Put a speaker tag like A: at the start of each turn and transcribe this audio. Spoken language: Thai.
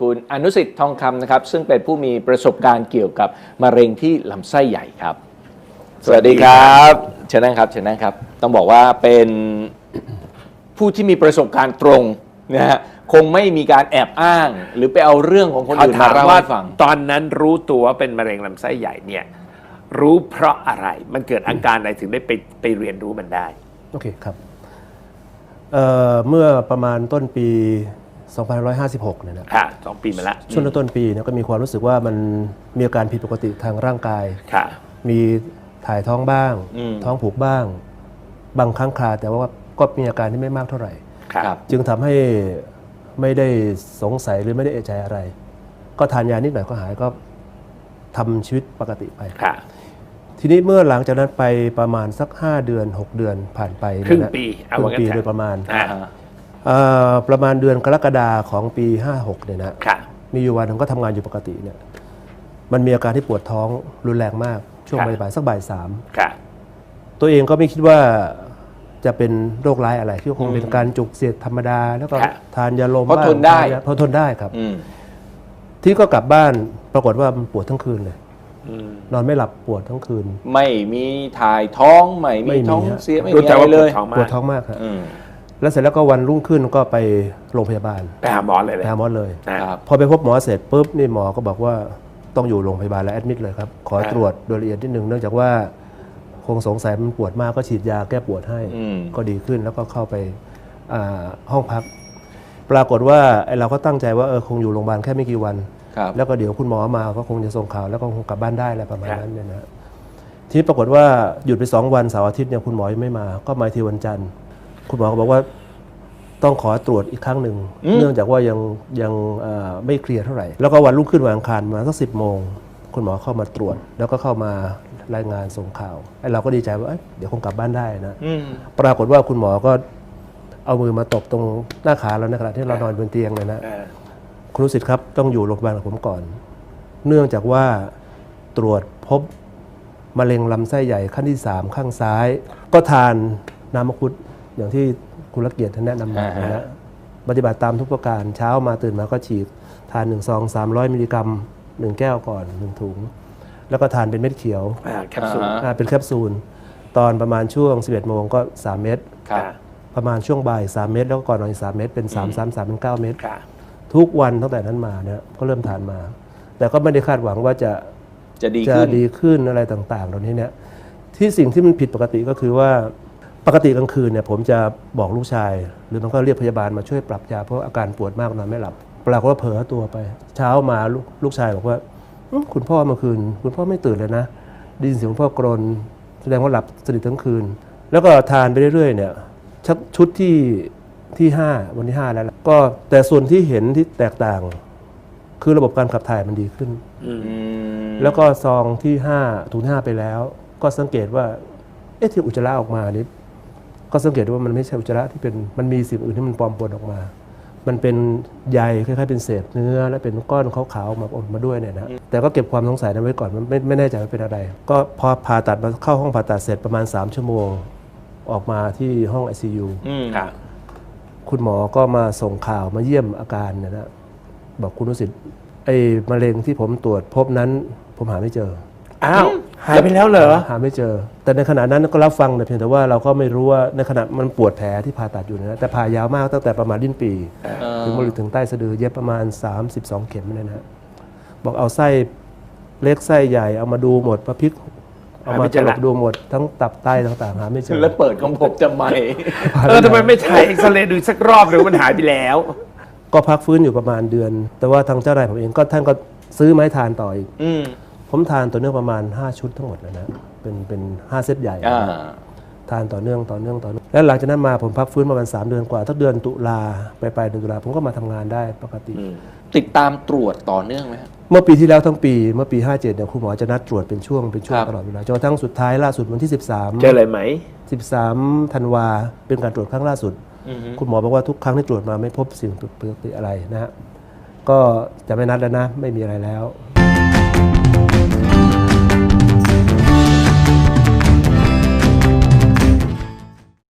A: คุณอนุสิทธิ์ทองคำนะครับ ซึ่งเป็นผู้มีประสบการณ์เกี่ยวกับมะเร็งที่ลำไส้ใหญ่ครับ สวัสดีครับเชิญนั่งครับเชิญนั่งครับ ต้องบอกว่าเป็นผู้ที่มีประสบการณ์ตรงนะฮะคงไม่มีการแอบอ้าง หรือไปเอาเรื่องของคน
B: เขา
A: อื่น
B: ถา
A: มาเล่า
B: ว่า
A: ให้ฟัง
B: ตอนนั้นรู้ตัวว่าเป็นมะเร็งลำไส้ใหญ่เนี่ย รู้เพราะอะไรมันเกิดอาการอะไรถึงได้ไปไปเรียนรู้มันได้
C: โอเคครับเอ่อเมื่อประมาณต้นปี 2556เนี่ยนะ
B: ค่ะสองปีมาละ
C: ช่วงต้นปีเนี่ยก็มีความรู้สึกว่ามันมีอาการผิดปกติทางร่างกาย
B: ค่ะ
C: มีถ่ายท้องบ้าง
A: อืม
C: ท้องผูกบ้าง บางครั้งคลาแต่ว่าก็มีอาการที่ไม่มากเท่าไหร่
B: ค่ะ
A: ครับ
C: จึงทำให้ไม่ได้สงสัยหรือไม่ได้เอะใจอะไร ก็ทานยานิดหน่อยก็หายก็ทำชีวิตปกติไป
B: ค่ะ
C: ทีนี้เมื่อหลังจากนั้นไปประมาณสัก 5 เดือน 6 เดือนผ่านไป
B: ครึ่ง
C: เนี่ยนะ
B: ปีเอา
C: ครึ่
B: ว่างงั้น
C: ปี
B: เถอะ
C: โดยประมาณ
B: อ่า
C: เอ่อ ประมาณเดือนกรกฎาของปี 56เนี่ยนะ
B: ค่ะ
C: มีอยู่วันหนึงก็ทำงานอยู่ปกติเนี่ยมันมีอาการที่ปวดท้องรุนแรงมากช่วง
B: ครับ
C: บ่ายๆสักบ่ายสาม
B: ค่ะ
C: ตัวเองก็ไม่คิดว่าจะเป็นโรคร้ายอะไรที่คงเป็นการจุกเสียดธรรมดา แล้วก็
B: ครับ
C: ทานยาลม
A: เพราะ
C: บ้ง
A: ทนได้
C: ทายาเพราะทนได้ครับ
A: อืม
C: ที่ก็กลับบ้านปรากฏว่ามันปวดทั้งคืนเลย
B: อืม
C: นอนไม่หลับปวดทั้งคืน
A: ไม่มีถ่ายท้อง ไม่
C: ไม่
A: มี
C: มี
A: ท้อง
C: ฮะ
A: เสียไม่
B: รู้
A: มี
B: จัก
A: อะไร
B: ว่าป
A: เล
B: วด
A: ย
B: ท้อง
C: ป
B: มาว
C: ด
B: ก
C: ท้องมากครับ
A: อืม
C: แล้วเสร็จแล้วก็วันรุ่งขึ้นก็ไปโรงพยาบาล
B: ไปหาหมอเลยเลย
C: ไปหาหมอเลย
B: อ่า
A: ครับ
C: พอไปพบหมอเสร็จปุ๊บนี่หมอก็บอกว่าต้องอยู่โรงพยาบาลแล้วแอดมิดเลยครับ ขอ
B: อ่า
C: ตรวจโดยละเอียดนิดหนึ่งเนื่องจากว่าคงสงสัยมันปวดมากก็ฉีดยาแก้ปวดให้
A: อืม
C: ก็ดีขึ้นแล้วก็เข้าไปอ่าห้องพัก ปรากฏว่าไอเราก็ตั้งใจว่าเออคงอยู่โรงพยาบาลแค่ไม่กี่วัน
A: ครับ
C: แล้วก็เดี๋ยวคุณหมอมาก็คงจะส่งข่าวแล้วก็คงกลับบ้านได้อะไรประมาณนั้นเนี่ยนะทีนี้ปรากฏว่าหยุดไปสองวันเสาร์อาทิตย์เนี่ยคุณหมอยังไม่มา ก็มาอีกทีวันจันทร์ คุณหมอก็บอกว่าต้องขอตรวจอีกครั้งหนึ่ง
A: อืม
C: เนื่องจากว่ายังยังเอ่อไม่เคลียร์เท่าไหร่ แล้วก็วันรุ่งขึ้นวันอังคารมาสักสิบโมง คุณหมอเข้ามาตรวจ แล้วก็เข้ามารายงานส่งข่าวไอ้เราก็ดีใจว่าเอ้ยเดี๋ยวคงกลับบ้านได้นะ
A: อืม
C: ปรากฏว่าคุณหมอก็เอามือมาตบตรงหน้าขาเราในขณะที่เรานอนบนเตียงเลยนะ
B: อ่า
C: คุณรู้สิทธิ์ครับต้องอยู่โรงพยาบาลกับผมก่อน เนื่องจากว่าตรวจพบมะเร็งลำไส้ใหญ่ขั้นที่ 3 ข้างซ้าย ก็ทานน้ำมังคุด อย่างที่คุณรักเกียรติท่านแนะนำมา
A: อ่าฮะ
C: นะปฏิบัติตามทุกประการเช้ามาตื่นมาก็ฉีดทาน1ซอง300มิลลิกรัม1แก้วก่อน1ถุง แล้วก็ทานเป็นเม็ดเขียว
B: อ่าแคปซูล
A: อ่า
C: อ่าเป็นแคปซูล ตอนประมาณช่วง 11โมงก็ 3 เม็ด
A: ครับ
C: ประมาณช่วงบ่าย 3 เม็ดแล้วก็ก่อนนอนอีก3เม็ดเป็น 3 3 3 เป็น 9 เม็ด
B: ค่ะ
C: ทุกวันตั้งแต่นั้นมาเนี่ยก็เริ่มทานมา แต่ก็ไม่ได้คาดหวังว่าจะ
A: จะดี
C: จะ
A: ขึ้น
C: ดีขึ้นอะไรต่างๆ เหล่านี้เนี่ยที่สิ่งที่มันผิดปกติก็คือว่า ปกติกลางคืนเนี่ยผมจะบอกลูกชาย หรือมันก็เรียกพยาบาลมาช่วยปรับยาเพราะอาการปวดมากนอนไม่หลับปรากฏว่าเผลอตัวไป เช้ามาลูกลูกชายบอกว่าอืมคุณพ่อเมื่อคืน คุณพ่อไม่ตื่นเลยนะได้ยินเสียงคุณพ่อกรนแสดงว่าหลับสนิททั้งคืน แล้วก็ทานไปเรื่อยๆเนี่ยชักชุดที่ที่ห้าวันที่ห้าแล้วล่ะก็แต่ส่วนที่เห็นที่แตกต่าง คือระบบการขับถ่ายมันดีขึ้น
B: อืม
A: อืม
C: แล้วก็ซองที่5ถุงที่5ไปแล้ว ก็สังเกตว่าเอ๊ะที่อุจจาระออกมานี่ ก็สังเกตว่ามันไม่ใช่อุจจาระที่เป็นมันมีสิ่งอื่นที่มันปลอมปนออกมา มันเป็นใยคล้ายๆเป็นเศษเนื้อ และเป็นก้อนขาวๆออกมาออกมาด้วยเนี่ยนะแต่ก็เก็บความสงสัยนั้นไว้ก่อนมันไม่ไม่แน่ใจว่าเป็นอะไร ก็พอผ่าตัดมาเข้าห้องผ่าตัดเสร็จประมาณ 3 ชั่วโมงออกมาที่ห้อง ICU
A: อืม
B: ค่ะ
C: คุณหมอก็มาส่งข่าวมาเยี่ยมอาการเนยนะบอกคุณนุสิทธิ์ไอ้มะเร็งที่ผมตรวจพบนั้น ผมหาไม่เจอ
B: อ้าว หายไปแล้วเหรอ
C: หาไม่เจอ แต่ในขณะนั้นก็รับฟังแต่เพียงแต่ว่าเราก็ไม่รู้ว่าในขณะมันปวดแผลที่ผ่าตัดอยู่นะแต่ผ่ายาวมากตั้งแต่ประมาณดิ้นปี
A: เออ
C: ถึงบริเวณถึงใต้สะดือเย็บประมาณ 32 เข็มเนี่ยนะบอกเอาไส้เล็กไส้ใหญ่เอามาดูหมดมาพลิกเอามา
B: หาไม่เจ
C: ต
B: อ
C: ล
B: ละ
C: บดูหมดทั้งตับไตต่างๆหาไม่เจอ
A: แล้วเปิดของผมจะไม่
B: เออทำไมไม่ถ่ายเอ็กซเรย์ดูสักรอบหรือมันหายไปแล้ว
C: ก็พักฟื้นอยู่ประมาณเดือน แต่ว่าทางเจ้านายผมเองก็ท่านก็ซื้อไมาให้ทานต่ออีก
A: อืม
C: ผมทานต่อเนื่องประมาณ 5 ชุดทั้งหมดนะนะเป็นเป็นห้าเซตใหญ่
A: อ่า
C: ทานต่อเนื่องต่อเนื่องต่อเนื่องแล้วหลังจากนั้นมาผมพักฟื้นประมาณ 3 เดือนกว่าถ้าเดือนตุลาไปปลายเดือนตุลาผมก็มาทำงานได้ปกติ
A: ติดตามตรวจต่อเนื่องไหมฮะ
C: เมื่อปีที่แล้วทั้งปีเมื่อปี 57เนี่ยคุณหมอจะนัดตรวจเป็นช่วงเป็นช่วง
A: ครับ
C: ตลอดเวลาจนกระทั่งสุดท้ายล่าสุดวันที่13
B: เจออะไรไหม
C: 13ธันวาเป็นการตรวจครั้งล่าสุด
A: อือฮึ
C: คุณหมอบอกว่าทุกครั้งที่ตรวจมาไม่พบสิ่งผิดปกติอะไรนะฮะก็จะไม่นัดแล้วนะ ไม่มีอะไรแล้ว Thank you.